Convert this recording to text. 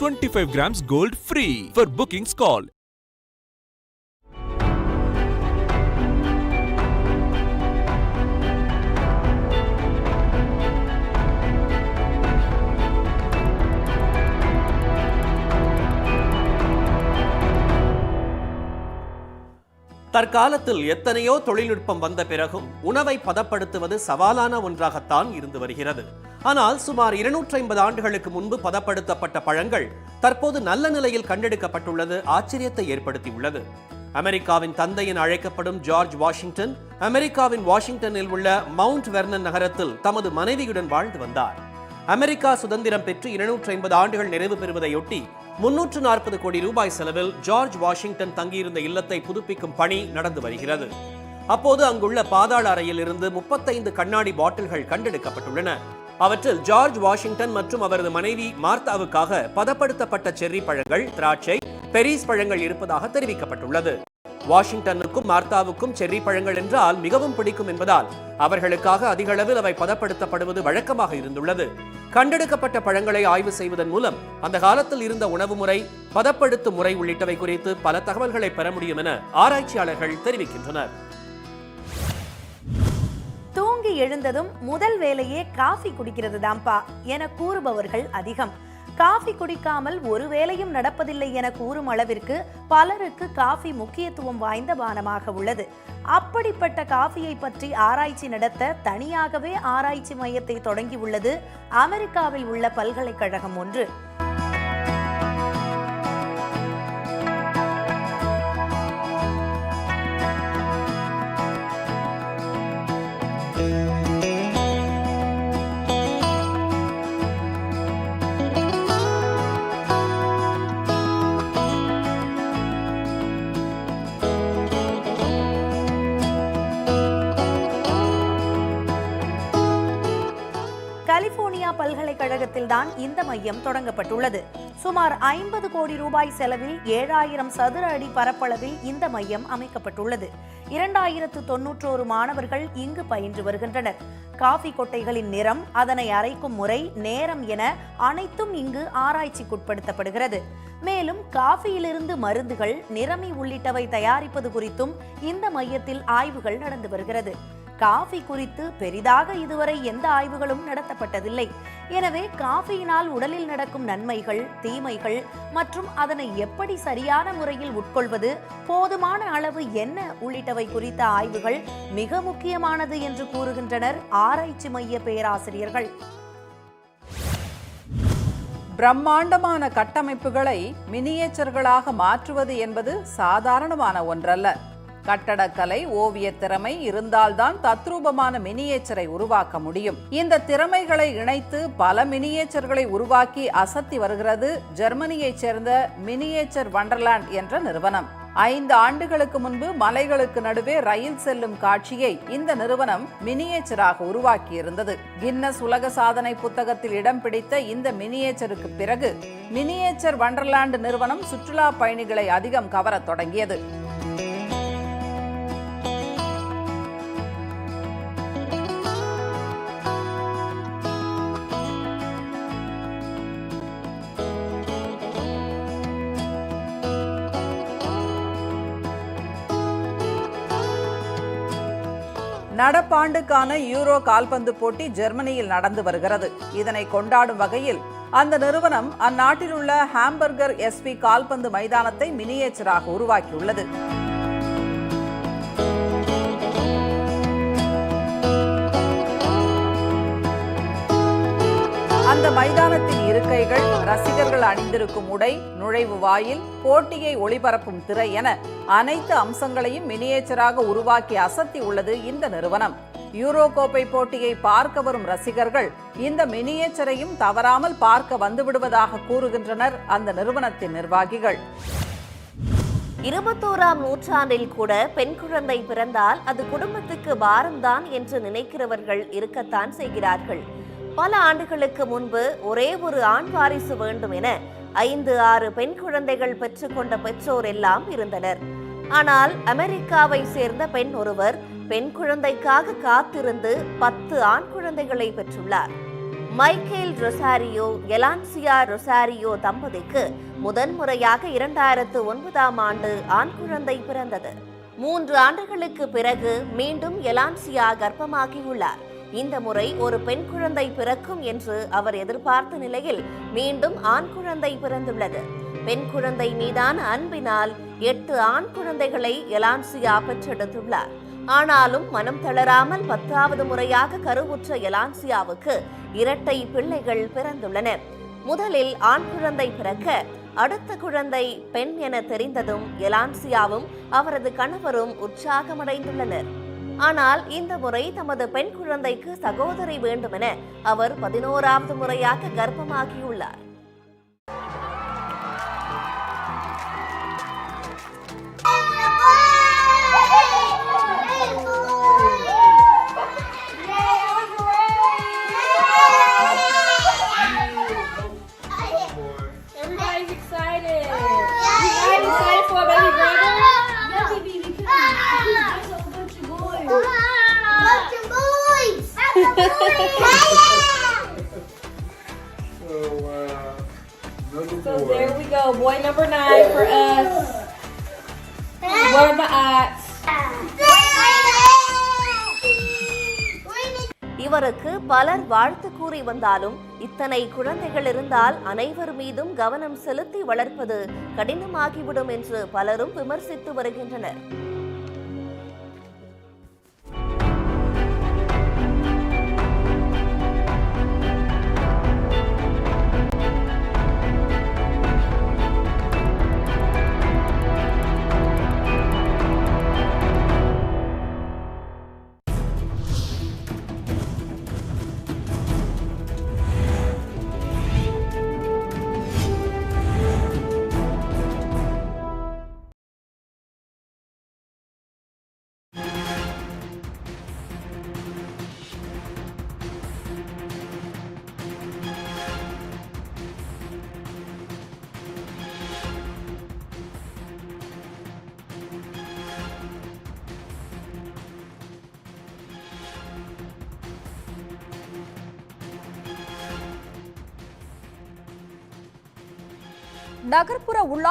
25 grams gold free. For bookings, call தற்காலத்தில் எத்தனையோ தொழில்நுட்பம் வந்த பிறகும் உணவை பதப்படுத்துவது சவாலான ஒன்றாகத்தான் இருந்து வருகிறது. ஆனால் சுமார் இருநூற்றி ஐம்பது ஆண்டுகளுக்கு முன்பு பதப்படுத்தப்பட்ட பழங்கள் தற்போது நல்ல நிலையில் கண்டெடுக்கப்பட்டுள்ளது ஆச்சரியத்தை ஏற்படுத்தியுள்ளது. அமெரிக்காவின் தந்தை என அழைக்கப்படும் ஜார்ஜ் வாஷிங்டன் அமெரிக்காவின் வாஷிங்டனில் உள்ள மவுண்ட் வெர்னன் நகரத்தில் தமது மனைவியுடன் வாழ்ந்து வந்தார். அமெரிக்கா சுதந்திரம் பெற்று இருநூற்றி ஐம்பது ஆண்டுகள் நிறைவு பெறுவதையொட்டி முன்னூற்று நாற்பது கோடி ரூபாய் செலவில் ஜார்ஜ் வாஷிங்டன் தங்கியிருந்த இல்லத்தை புதுப்பிக்கும் பணி நடந்து வருகிறது. அப்போது அங்குள்ள பாதாள அறையில் இருந்து முப்பத்தைந்து கண்ணாடி பாட்டில்கள் கண்டெடுக்கப்பட்டுள்ளன. அவற்றில் ஜார்ஜ் வாஷிங்டன் மற்றும் அவரது மனைவி மார்த்தாவுக்காக பதப்படுத்தப்பட்ட செர்ரி பழங்கள் திராட்சை பெரிஸ் பழங்கள் இருப்பதாக தெரிவிக்கப்பட்டுள்ளது. வாஷிங்டனுக்கும் மார்த்தாவுக்கும் செர்ரி பழங்கள் என்றால் மிகவும் பிடிக்கும் என்பதால் அவர்களுக்காக அதிக அளவில் அவை பதப்படுத்தப்படுவது வழக்கமாக இருந்துள்ளது. கண்டெடுக்கப்பட்ட பழங்களை ஆய்வு செய்வதன் மூலம் அந்த காலத்தில் இருந்த உணவு முறை பதப்படுத்தும் முறை உள்ளிட்டவை குறித்து பல தகவல்களை பெற முடியும் என ஆராய்ச்சியாளர்கள் தெரிவிக்கின்றனர். தூங்கி எழுந்ததும் முதல் வேலையே காஃபி குடிக்கிறது தான்பா என கூறுபவர்கள் அதிகம். காஃபி குடிக்காமல் ஒரு வேலையும் நடப்பதில்லை என கூறும் அளவிற்கு பலருக்கு காஃபி முக்கியத்துவம் வாய்ந்த பானமாக உள்ளது. அப்படிப்பட்ட காஃபியை பற்றி ஆராய்ச்சி நடத்த தனியாகவே ஆராய்ச்சி மையத்தை தொடங்கியுள்ளது அமெரிக்காவில் உள்ள பல்கலைக்கழகம் ஒன்று. தமிழகத்தில்தான் இந்த மையம் தொடங்கப்பட்டுள்ளது. சுமார் ஐம்பது கோடி ரூபாய் செலவில் ஏழாயிரம் சதுர அடி பரப்பளவில் இந்த மையம் அமைக்கப்பட்டுள்ளது. இரண்டாயிரத்து தொன்னூற்றோரு மாணவர்கள் இங்கு பயின்று வருகின்றனர். காஃபி கொட்டைகளின் நிறம் அதனை அரைக்கும் முறை நேரம் என அனைத்தும் இங்கு ஆராய்ச்சிக்குட்படுத்தப்படுகிறது. மேலும் காஃபியிலிருந்து மருந்துகள் நிறமி உள்ளிட்டவை தயாரிப்பது குறித்தும் இந்த மையத்தில் ஆய்வுகள் நடந்து வருகிறது. காஃபி குறித்து பெரிதாக இதுவரை எந்த ஆய்வுகளும் நடத்தப்பட்டதில்லை. எனவே காஃபியினால் உடலில் நடக்கும் நன்மைகள் தீமைகள் மற்றும் அதனை எப்படி சரியான முறையில் உட்கொள்வது போதுமான அளவு என்ன உள்ளிட்டவை குறித்த ஆய்வுகள் மிக முக்கியமானது என்று கூறுகின்றனர் ஆராய்ச்சி மைய பேராசிரியர்கள். பிரம்மாண்டமான கட்டமைப்புகளை மினியேச்சர்களாக மாற்றுவது என்பது சாதாரணமான ஒன்றல்ல. கட்டடக்கலை ஓவிய திறமை இருந்தால்தான் தத்ரூபமான மினியேச்சரை உருவாக்க முடியும். இந்த திறமைகளை இணைத்து பல மினியேச்சர்களை உருவாக்கி அசத்தி வருகிறது ஜெர்மனியைச் சேர்ந்த மினியேச்சர் வண்டர்லாண்ட் என்ற நிறுவனம். ஐந்து ஆண்டுகளுக்கு முன்பு மலைகளுக்கு நடுவே ரயில் செல்லும் காட்சியை இந்த நிறுவனம் மினியேச்சராக உருவாக்கியிருந்தது. கின்னஸ் உலக சாதனை புத்தகத்தில் இடம் பிடித்த இந்த மினியேச்சருக்கு பிறகு மினியேச்சர் வண்டர்லாண்டு நிறுவனம் சுற்றுலா பயணிகளை அதிகம் கவரத் தொடங்கியது. நடப்பாண்டுக்கான யூரோ கால்பந்து போட்டி ஜெர்மனியில் நடந்து வருகிறது. இதனை கொண்டாடும் வகையில் அந்த நிறுவனம் அந்நாட்டில் உள்ள ஹாம்பர்கர் எஸ்பி கால்பந்து மைதானத்தை மினியேச்சராக உருவாக்கியுள்ளது. மைதானத்தின் இருக்கைகள் ரசிகர்கள் அணிந்திருக்கும் உடை நுழைவு வாயில் போட்டியை ஒளிபரப்பும் திரை என அனைத்து அம்சங்களையும் மினியேச்சராக உருவாக்கி அசத்தி உள்ளது இந்த நிறுவனம். யூரோ கோப்பை போட்டியை பார்க்க வரும் ரசிகர்கள் இந்த மினியேச்சரையும் தவறாமல் பார்க்க வந்துவிடுவதாக கூறுகின்றனர் அந்த நிறுவனத்தின் நிர்வாகிகள். இருபத்தோராம் நூற்றாண்டில் கூட பெண் குழந்தை பிறந்தால் அது குடும்பத்துக்கு பாரம்தான் என்று நினைக்கிறவர்கள் இருக்கத்தான் செய்கிறார்கள். பல ஆண்டுகளுக்கு முன்பு ஒரே ஒரு ஆண் வாரிசு வேண்டும் என ஐந்து ஆறு பெண் குழந்தைகள் பெற்றுக்கொண்ட பெற்றோர் எல்லாம் இருந்தனர். ஆனால் அமெரிக்காவை சேர்ந்த பெண் ஒருவர் பெண் குழந்தைக்காக காத்திருந்து பத்து ஆண் குழந்தைகளை பெற்றுள்ளார். மைக்கேல் ரொசாரியோ எலான்சியா ரொசாரியோ தம்பதிக்கு முதன்முறையாக இரண்டாயிரத்து ஒன்பதாம் ஆண்டு ஆண் குழந்தை பிறந்தது. மூன்று ஆண்டுகளுக்கு பிறகு மீண்டும் எலான்சியா கர்ப்பமாகியுள்ளார். இந்த முறை ஒரு பெண் குழந்தை பிறக்கும் என்று அவர் எதிர்பார்த்த நிலையில் மீண்டும் ஆண் குழந்தை பிறந்துள்ளது. பெண் குழந்தை மீதான அன்பினால் எட்டு ஆண் குழந்தைகளை எலான்சியா பெற்றெடுத்துள்ளார். ஆனாலும் மனம் தளராமல் பத்தாவது முறையாக கருவுற்ற எலான்சியாவுக்கு இரட்டை பிள்ளைகள் பிறந்துள்ளன. முதலில் ஆண் குழந்தை பிறக்க அடுத்த குழந்தை பெண் என தெரிந்ததும் எலான்சியாவும் அவரது கணவரும் உற்சாகமடைந்துள்ளனர். ஆனால் இந்த முறை தமது பெண் குழந்தைக்கு சகோதரி வேண்டுமென அவர் பதினோராவது முறையாக கர்ப்பமாகியுள்ளார். So, uh, number So four. there we go. Boy number nine for us. What are the odds? இவருக்கு பலர் வாழ்த்து கூறி வந்தாலும் இத்தனை குழந்தைகள் இருந்தால் அனைவர் மீதும் கவனம் செலுத்தி வளர்ப்பது கடினமாகிவிடும் என்று பலரும் விமர்சித்து வருகின்றனர் நகர்ப்புற உள்ளாட்சி